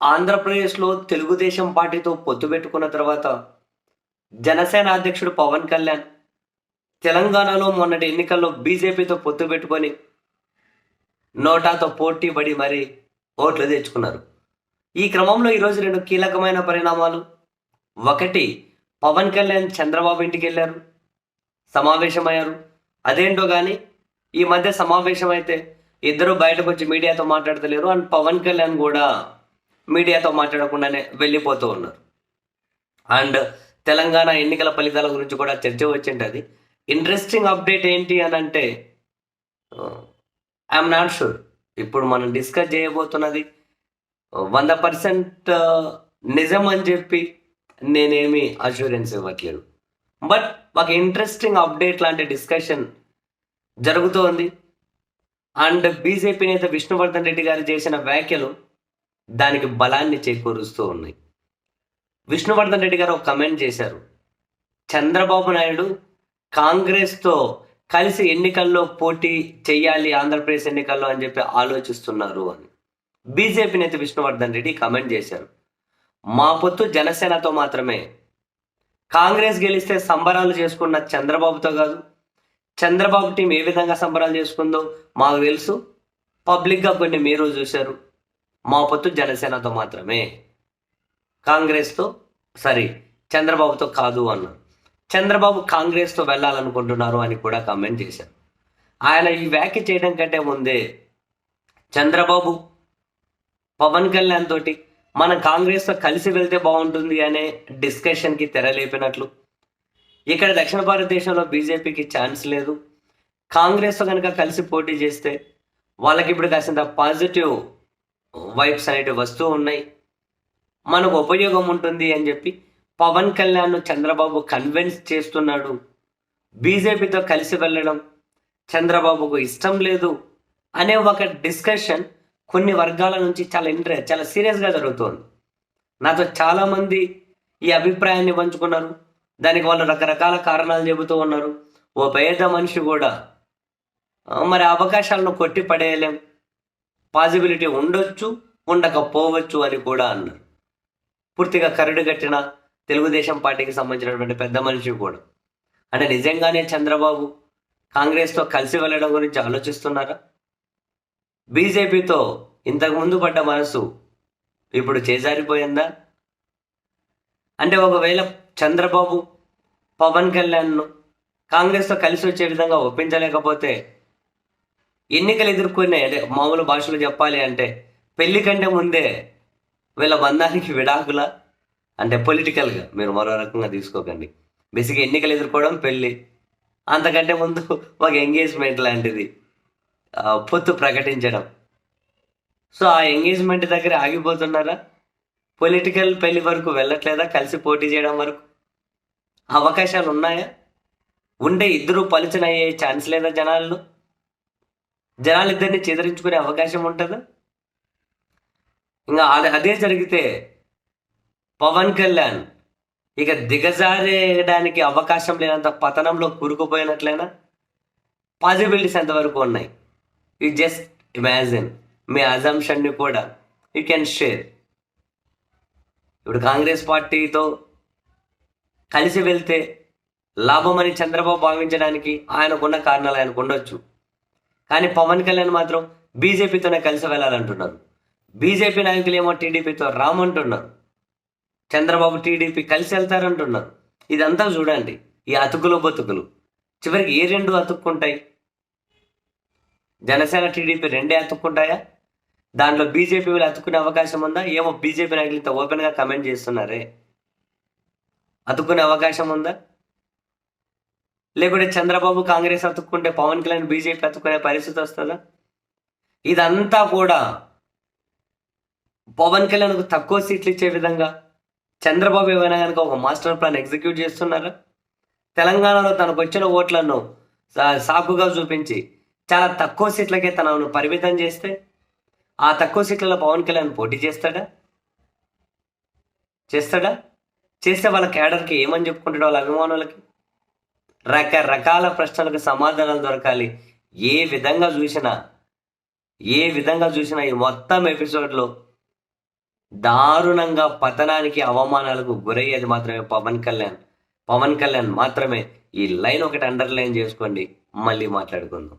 ఆంధ్రప్రదేశ్లో తెలుగుదేశం పార్టీతో పొత్తు పెట్టుకున్న తర్వాత జనసేన అధ్యక్షుడు పవన్ కళ్యాణ్ తెలంగాణలో మొన్నటి ఎన్నికల్లో బీజేపీతో పొత్తు పెట్టుకొని నోటాతో పోటీ పడి మరీ ఓట్లు తెచ్చుకున్నారు. ఈ క్రమంలో ఈరోజు రెండు కీలకమైన పరిణామాలు. ఒకటి పవన్ కళ్యాణ్ చంద్రబాబు ఇంటికి వెళ్ళారు. సమావేశమయ్యారు. అదేంటో కానీ ఈ మధ్య సమావేశం అయితే ఇద్దరు బయటకు వచ్చి మీడియాతో మాట్లాడతలేరు. అండ్ పవన్ కళ్యాణ్ కూడా మీడియాతో మాట్లాడకుండానే వెళ్ళిపోతూ ఉన్నారు. అండ్ తెలంగాణ ఎన్నికల ఫలితాల గురించి కూడా చర్చ వచ్చింటది ఇంట్రెస్టింగ్ అప్డేట్ ఏంటి అని అంటే ఐఎమ్ నాట్ షూర్ ఇప్పుడు మనం డిస్కస్ చేయబోతున్నది వంద పర్సెంట్ నిజం అని చెప్పి నేనేమి అష్యూరెన్స్ ఇవ్వట్లేదు. బట్ ఒక ఇంట్రెస్టింగ్ అప్డేట్ లాంటి డిస్కషన్ జరుగుతోంది. అండ్ బీజేపీ నేత విష్ణువర్ధన్ రెడ్డి గారు చేసిన వ్యాఖ్యలు దానికి బలాన్ని చేకూరుస్తూ ఉన్నాయి. విష్ణువర్ధన్ రెడ్డి గారు ఒక కమెంట్ చేశారు. చంద్రబాబు నాయుడు కాంగ్రెస్తో కలిసి ఎన్నికల్లో పోటీ చేయాలి ఆంధ్రప్రదేశ్ ఎన్నికల్లో అని చెప్పి ఆలోచిస్తున్నారు అని. బీజేపీ నేత విష్ణువర్ధన్ రెడ్డి కమెంట్ చేశారు. మా పొత్తు జనసేనతో మాత్రమే. కాంగ్రెస్ గెలిస్తే సంబరాలు చేసుకున్న చంద్రబాబుతో కాదు. చంద్రబాబు టీం ఏ విధంగా సంబరాలు చేసుకుందో మాకు తెలుసు. పబ్లిక్గా కొన్ని మీరు చూశారు. మా పొత్తు జనసేనతో మాత్రమే. కాంగ్రెస్తో సారీ చంద్రబాబుతో కాదు అన్నారు చంద్రబాబు కాంగ్రెస్తో వెళ్ళాలనుకుంటున్నారు అని కూడా కామెంట్ చేశారు. ఆయన ఈ వ్యాఖ్య చేయడం కంటే ముందే చంద్రబాబు పవన్ కళ్యాణ్ తోటి మనం కాంగ్రెస్తో కలిసి వెళ్తే బాగుంటుంది అనే డిస్కషన్కి తెరలేపినట్లు. ఇక్కడ దక్షిణ భారతదేశంలో బీజేపీకి ఛాన్స్ లేదు. కాంగ్రెస్తో కనుక కలిసి పోటీ చేస్తే వాళ్ళకి ఇప్పుడు కాసింత పాజిటివ్ వైబ్స్ అనేటివి వస్తూ ఉన్నాయి. మనకు ఉపయోగం ఉంటుంది అని చెప్పి పవన్ కళ్యాణ్ చంద్రబాబు కన్విన్స్ చేస్తున్నాడు. బీజేపీతో కలిసి వెళ్ళడం చంద్రబాబుకు ఇష్టం లేదు అనే ఒక డిస్కషన్ కొన్ని వర్గాల నుంచి చాలా ఇంట్రెస్ట్ చాలా సీరియస్గా జరుగుతోంది. నాతో చాలామంది ఈ అభిప్రాయాన్ని పంచుకున్నారు. దానికి వాళ్ళు రకరకాల కారణాలు చెబుతూ ఉన్నారు. ఓ పేద మనిషి కూడా. మరి అవకాశాలను కొట్టి పడేయలేం పాసిబిలిటీ ఉండొచ్చు ఉండకపోవచ్చు అని కూడా అన్నారు. పూర్తిగా కరడు కట్టిన తెలుగుదేశం పార్టీకి సంబంధించినటువంటి పెద్ద మనిషి కూడా. అంటే నిజంగానే చంద్రబాబు కాంగ్రెస్తో కలిసి వెళ్ళడం గురించి ఆలోచిస్తున్నారా? బీజేపీతో ఇంతకు ముందు పడ్డ మనసు ఇప్పుడు చేజారిపోయిందా? అంటే ఒకవేళ చంద్రబాబు పవన్ కళ్యాణ్ను కాంగ్రెస్తో కలిసి వచ్చే విధంగా ఒప్పించలేకపోతే ఎన్నికలు ఎదుర్కొనే అంటే మామూలు భాషలో చెప్పాలి అంటే పెళ్ళి కంటే ముందే వీళ్ళ బంధానికి విడాకుల? అంటే పొలిటికల్గా మీరు మరో రకంగా తీసుకోకండి. బేసిక్గా ఎన్నికలు ఎదుర్కోవడం పెళ్ళి అంతకంటే ముందు ఒక ఎంగేజ్మెంట్ లాంటిది పొత్తు ప్రకటించడం. సో ఆ ఎంగేజ్మెంట్ దగ్గర ఆగిపోతున్నారా? పొలిటికల్ పెళ్ళి వరకు వెళ్ళట్లేదా? కలిసి పోటీ చేయడం వరకు? అవకాశాలు ఉన్నాయా? ఉంటే ఇద్దరు పలుచన అయ్యే ఛాన్స్ లేదా జనాల్లో? జనాలు ఇద్దరిని అవకాశం ఉంటుందా? ఇంకా అదే అదే జరిగితే పవన్ కళ్యాణ్ ఇక దిగజారేయడానికి అవకాశం లేనంత పతనంలో కూరుకుపోయినట్లయినా పాసిబిలిటీస్ ఎంతవరకు ఉన్నాయి? యూ జస్ట్ ఇమాజిన్ మీ అజంషన్ని కూడా యూ కెన్ షేర్ ఇప్పుడు కాంగ్రెస్ పార్టీతో కలిసి వెళ్తే లాభమని చంద్రబాబు భావించడానికి ఆయనకున్న కారణాలు ఆయనకు ఉండొచ్చు. కానీ పవన్ కళ్యాణ్ మాత్రం బీజేపీతోనే కలిసి వెళ్ళాలంటున్నారు బీజేపీ నాయకులు ఏమో టీడీపీతో రామంటున్నారు. చంద్రబాబు టీడీపీ కలిసి వెళ్తారంటున్నారు. ఇదంతా చూడండి ఈ అతుకులు బతుకులు. చివరికి ఏ రెండు అతుక్కుంటాయి? జనసేన టీడీపీ రెండే అతుక్కుంటాయా? దాంట్లో బీజేపీ వీళ్ళు అతుక్కునే అవకాశం ఉందా? ఏమో బీజేపీ నాయకులు ఇంత ఓపెన్గా కమెంట్ చేస్తున్నారే. అతుక్కునే అవకాశం ఉందా? లేకుంటే చంద్రబాబు కాంగ్రెస్ అతుక్కుంటే పవన్ కళ్యాణ్ బీజేపీ అతుక్కునే పరిస్థితి వస్తుందా? ఇదంతా కూడా పవన్ కళ్యాణ్కు తక్కువ సీట్లు ఇచ్చే విధంగా చంద్రబాబు ఏమైనా కనుక ఒక మాస్టర్ ప్లాన్ ఎగ్జిక్యూట్ చేస్తున్నారా? తెలంగాణలో తనకు వచ్చిన ఓట్లను సాకుగా చూపించి చాలా తక్కువ సీట్లకే తనను పరిమితం చేస్తే ఆ తక్కువ సీట్లలో పవన్ కళ్యాణ్ పోటీ చేస్తాడా? చేస్తాడా? చేస్తే వాళ్ళ క్యాడర్కి ఏమని చెప్పుకుంటాడు వాళ్ళ అభిమానులకి? రకరకాల ప్రశ్నలకు సమాధానాలు దొరకాలి. ఏ విధంగా చూసినా ఏ విధంగా చూసినా ఈ మొత్తం ఎపిసోడ్లో దారుణంగా పతనానికి అవమానాలకు గురయ్యేది మాత్రమే పవన్ కళ్యాణ్. పవన్ కళ్యాణ్ మాత్రమే. ఈ లైన్ ఒకటి అండర్లైన్ చేసుకోండి. మళ్ళీ మాట్లాడుకుందాం.